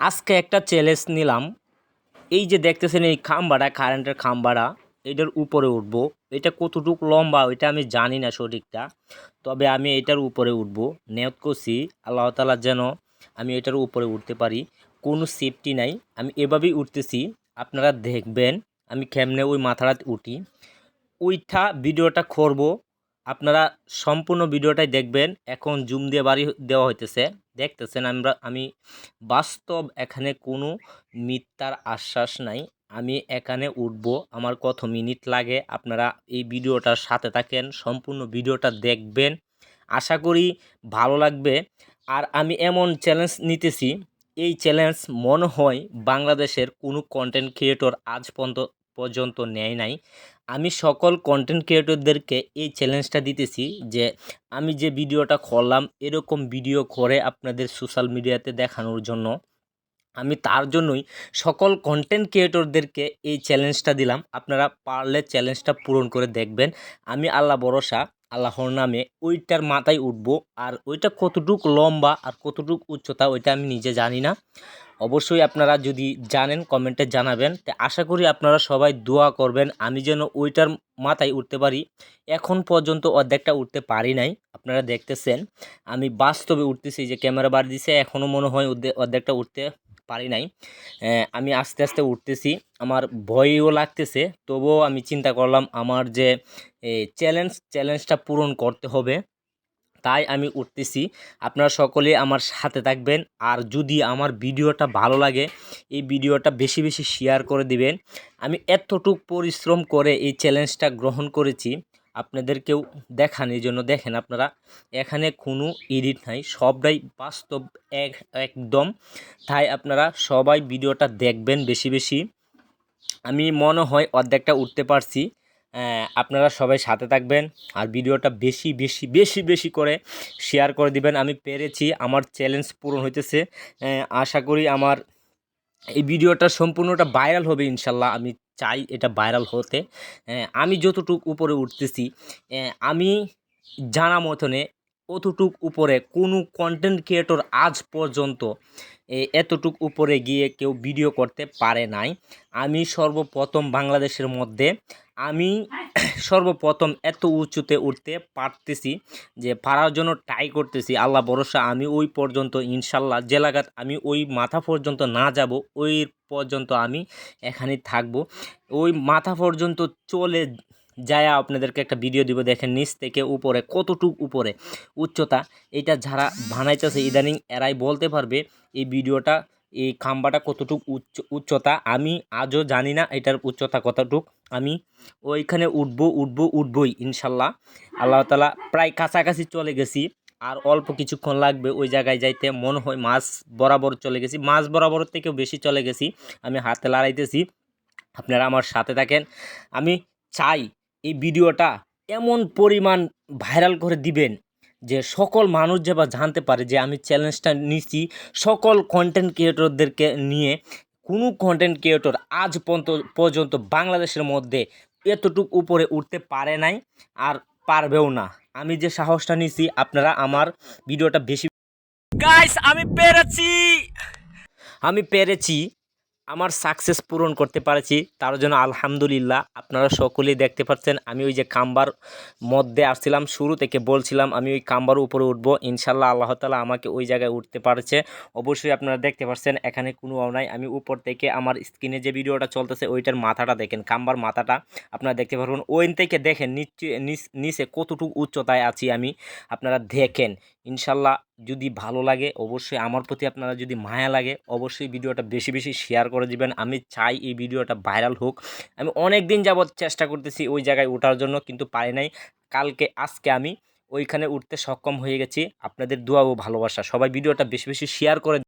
আজকে একটা চ্যালেঞ্জ নিলাম। এই যে দেখতেছেন এই খাম্বাটা কারেন্টের খাম্বাটা এটার উপরে উঠব। এটা কতটুকু লম্বা, ওইটা আমি জানি না সঠিকটা। তবে আমি এটার উপরে উঠবো। নিয়ত করছি, আল্লাহ তালা যেন আমি এটার উপরে উঠতে পারি। কোনো সেফটি নাই। আমি এভাবেই উঠতেছি। আপনারা দেখবেন, আমি কেমনে ওই মাথাটা উঠি। ওইটা ভিডিওটা করব। আপনারা সম্পূর্ণ ভিডিওটাই দেখবেন। এখন জুম দিয়ে বাড়ি দেওয়া হইতেছে। দেখতেছেন আমরা, আমি বাস্তব এখানে কোনো মিথ্যার আশ্বাস নাই। আমি এখানে উঠব, আমার কত মিনিট লাগে, আপনারা এই ভিডিওটার সাথে থাকেন, সম্পূর্ণ ভিডিওটা দেখবেন। আশা করি ভালো লাগবে। আর আমি এমন চ্যালেঞ্জ নিতেছি, এই চ্যালেঞ্জ মনে হয় বাংলাদেশের কোনো কন্টেন্ট ক্রিয়েটর আজ পর্যন্ত পর্যন্ত নেয় নাই। আমি সকল কন্টেন্ট ক্রিয়েটরদেরকে এই চ্যালেঞ্জটা দিতেছি যে আমি যে ভিডিওটা করলাম, এরকম ভিডিও করে আপনাদের সোশ্যাল মিডিয়াতে দেখানোর জন্য আমি তার জন্যই সকল কন্টেন্ট ক্রিয়েটরদেরকে এই চ্যালেঞ্জটা দিলাম। আপনারা পারলে চ্যালেঞ্জটা পূরণ করে দেখবেন। আমি আল্লাহ ভরসা, আল্লাহর নামে ওইটার মাথায় উঠবো। আর ওইটা কতটুক লম্বা আর কতটুক উচ্চতা, ওইটা আমি নিজে জানি না। অবশ্যই আপনারা যদি জানেন, কমেন্টে জানাবেন। তো আশা করি আপনারা সবাই দোয়া করবেন, আমি যেন ওইটার মাথায় উঠতে পারি। এখন পর্যন্ত অর্ধেকটা উঠতে পারি নাই, আপনারা দেখতেছেন। আমি বাস্তবে উঠতেছি, যে ক্যামেরা বার দিছে এখনও মনে হয় অর্ধেকটা উঠতে পারি নাই। আমি আস্তে আস্তে উঠতেছি, আমার ভয়ও লাগতেছে, তবুও আমি চিন্তা করলাম, আমার যে চ্যালেঞ্জ চ্যালেঞ্জটা পূরণ করতে হবে। তাই আমি উঠতেছি। আপনারা সকলে আমার সাথে থাকবেন। আর যদি আমার ভিডিওটা ভালো লাগে, এই ভিডিওটা বেশি বেশি শেয়ার করে দিবেন। আমি এতটুক পরিশ্রম করে এই চ্যালেঞ্জটা গ্রহণ করেছি। আপনাদেরকেও দেখান, এই জন্য দেখেন আপনারা, এখানে কোনো এডিট নাই, সবটাই বাস্তব এক, একদম। তাই আপনারা সবাই ভিডিওটা দেখবেন বেশি বেশি। আমি মনে হয় অর্ধেকটা উঠতে পারছি। আপনারা সবাই সাথে থাকবেন আর ভিডিওটা বেশি বেশি বেশি বেশি করে শেয়ার করে দিবেন। আমি পেরেছি, আমার চ্যালেঞ্জ পূরণ হইতেছে। আশা করি আমার এই ভিডিওটা সম্পূর্ণটা ভাইরাল হবে ইনশাল্লাহ। আমি চাই এটা ভাইরাল হতে। আমি যতটুকু উপরে উঠতেছি আমি জানা মতনে অতটুক উপরে কোনো কন্টেন্ট ক্রিয়েটর আজ পর্যন্ত এতটুক উপরে গিয়ে কেউ ভিডিও করতে পারে নাই। আমি সর্বপ্রথম বাংলাদেশের মধ্যে, আমি সর্বপ্রথম এত উঁচুতে উঠতে পারতেছি যে পারার জন্য ট্রাই করতেছি। আল্লাহ ভরসা, আমি ওই পর্যন্ত, ইনশাল্লাহ, যে লাগাত আমি ওই মাথা পর্যন্ত না যাব, ওই পর্যন্ত আমি এখানে থাকব। ওই মাথা পর্যন্ত চলে যায় আপনাদেরকে একটা ভিডিও দিব দেখেন নিচ থেকে উপরে, কতটুক উপরে? উচ্চতা, এটা যারা বানাইতেছে ইদানিং এরাই বলতে পারবে এই ভিডিওটা এই খাম্বাটা কতটুক উচ্চ, উচ্চতা? আমি আজও জানি না এটার উচ্চতা কতটুক। আমি ওইখানে উঠবো উঠবো, উঠবই, ইনশাল্লাহ। আল্লাহ তালা প্রায় কাছাকাছি চলে গেছি, আর অল্প কিছুক্ষণ লাগবে ওই জায়গায় যাইতে, মনে হয় মাছ বরাবর চলে গেছি। মাছ বরাবর থেকেও বেশি চলে গেছি, আমি হাতে লড়াইতেছি। আপনারা আমার সাথে থাকেন। আমি চাই এই ভিডিওটা এমন পরিমাণ ভাইরাল করে দিবেন যে সকল মানুষ যেবা জানতে পারে যে আমি চ্যালেঞ্জটা নিচ্ছি সকল কন্টেন্ট ক্রিয়েটরদেরকে নিয়ে কোনো কন্টেন্ট ক্রিয়েটর আজ পর্যন্ত পর্যন্ত বাংলাদেশের মধ্যে এতটুক উপরে উঠতে পারে নাই আর পারবেও না। আমি যে সাহসটা নিছি, আপনারা আমার ভিডিওটা বেশি গাইস আমি পেরেছি! আমি পেরেছি আমার সাকসেস পূরণ করতে পারছি, তার জন্য আলহামদুলিল্লাহ আপনারা সকলেই দেখতে পাচ্ছেন, আমি ওই যে কাম্বার মধ্যে আসছিলাম, শুরু থেকে বলছিলাম, আমি ওই কাম্বার উপরে উঠবো ইনশাল্লাহ আল্লাহ তালা আমাকে ওই জায়গায় উঠতে পারছে। অবশ্যই আপনারা দেখতে পাচ্ছেন, এখানে কোনো নাই, আমি উপর থেকে আমার স্ক্রিনে যে ভিডিওটা চলতেছে, ওইটার মাথাটা দেখেন, কাম্বার মাথাটা আপনারা দেখতে পারবেন, ওইন থেকে দেখেন নিচে, নিচ- কতটুকু উচ্চতায় আছি আমি, আপনারা দেখেন ইনশাল্লাহ যদি ভালো লাগে, অবশ্যই আমার প্রতি আপনারা যদি মায়া লাগে, অবশ্যই ভিডিওটা বেশি বেশি শেয়ার করে দিবেন। আমি চাই এই ভিডিওটা ভাইরাল হোক। আমি অনেক দিন যাবৎ চেষ্টা করতেছি ওই জায়গায় ওঠার জন্য, কিন্তু পারি নাই। কালকে, আজকে আমি ওইখানে উঠতে সক্ষম হয়ে গেছি। আপনাদের দোয়া ও ভালোবাসা। সবাই ভিডিওটা বেশি বেশি শেয়ার করে